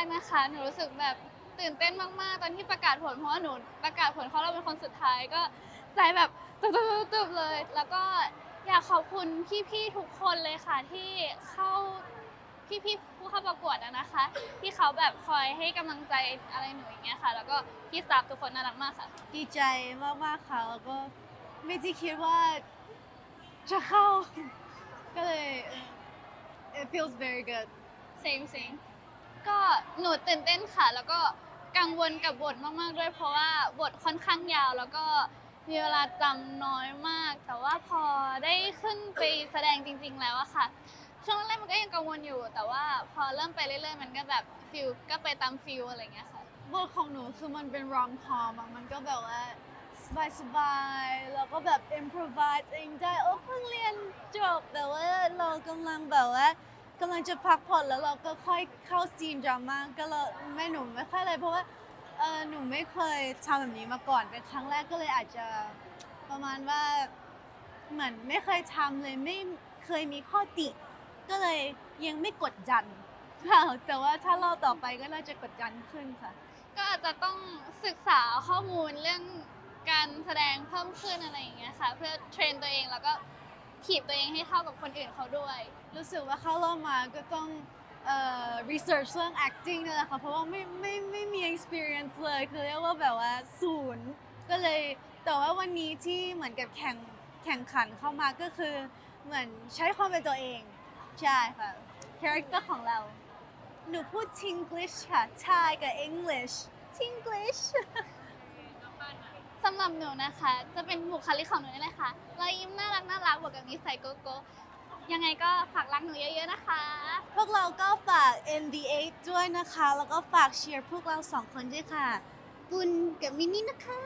กนะคะ หนูรู้สึกแบบตื่นเต้นมากๆ ตอนที่ประกาศผลเพราะว่าหนูประกาศผลเขาเราเป็นคนสุดท้ายก็ใจแบบตึบๆๆๆเลย แล้วก็อยากขอบคุณพี่ๆทุกคนเลยค่ะที่เข้าพี่ๆผู้เข้าประกวดอะนะคะ ที่เขาแบบคอยให้กำลังใจอะไรหนูอย่างเงี้ยค่ะ แล้วก็พี่สตาฟทุกคนน่ารักมากค่ะ ดีใจมากๆค่ะแล้วก็ไม่ได้คิดว่าจะเข้า ก็เลยเอ่อ it feels very good same same ก็ หนูตื่นเต้นค่ะ แล้วก็กังวลกับบทมากๆด้วย เพราะว่าบทค่อนข้างยาวแล้วก็มีเวลาจำน้อยมาก แต่ว่าพอได้ขึ้นไปแสดงจริง ๆ แล้วอะค่ะ ช่วงแรกมันก็ยังกังวลอยู่ แต่ว่าพอเริ่มไปเรื่อยๆ มันก็แบบฟิลก็ไปตามฟิลอะไรเงี้ยค่ะ บทของหนูคือมันเป็น rom com อะมันก็แบบว่าสบายๆ แล้วก็แบบ improvise เองได้ โอ้เพิ่งเรียนจบแต่ว่าเรากำลังแบบว่า กำลังจะพักผ่อนแล้วเราก็ค่อยเข้าซีนดราม่าก็เลยไม่หนูไม่ค่อยเลยเพราะว่าเออหนูไม่เคยทำแบบนี้มาก่อนเป็นครั้งแรกก็เลยอาจจะประมาณว่าเหมือนไม่เคยทำเลยไม่เคยมีข้อติ ก็เลยยังไม่กดดันค่ะแต่ว่าถ้าเราต่อไปก็น่าจะกดดันขึ้นค่ะ ก็อาจจะต้องศึกษาข้อมูลเรื่องการแสดงเพิ่มขึ้นอะไรอย่างเงี้ยค่ะ เพื่อเทรนตัวเองแล้วก็ ถีบตัวเองให้เท่ากับคนอื่นเขาด้วย รู้สึกว่าเข้ารอบมาก็ต้องเอ่อ research เรื่อง acting นี่แหละค่ะ เพราะว่าไม่ไม่ไม่มี experience เลยคือเรียกว่าแบบว่าศูนย์ก็เลยแต่ว่าวันนี้ที่เหมือนกับแข่งแข่งขันเข้ามาก็คือเหมือนใช้ความเป็นตัวเอง ใช่ค่ะ character ของเรา หนูพูด Tinglish ค่ะ Thai กับ English Tinglish สำหรับหนูนะคะ จะเป็นบุคลิกของหนูนี่แหละค่ะรอยยิ้มน่ารักน่ารักบวกกับนิสัยโกโก้ยังไงก็ฝากรักหนูเยอะๆนะคะ พวกเราก็ฝาก ND8 ด้วยนะคะ แล้วก็ฝากเชียร์พวกเราสองคนด้วยค่ะ ปุณกับมินนี่นะคะ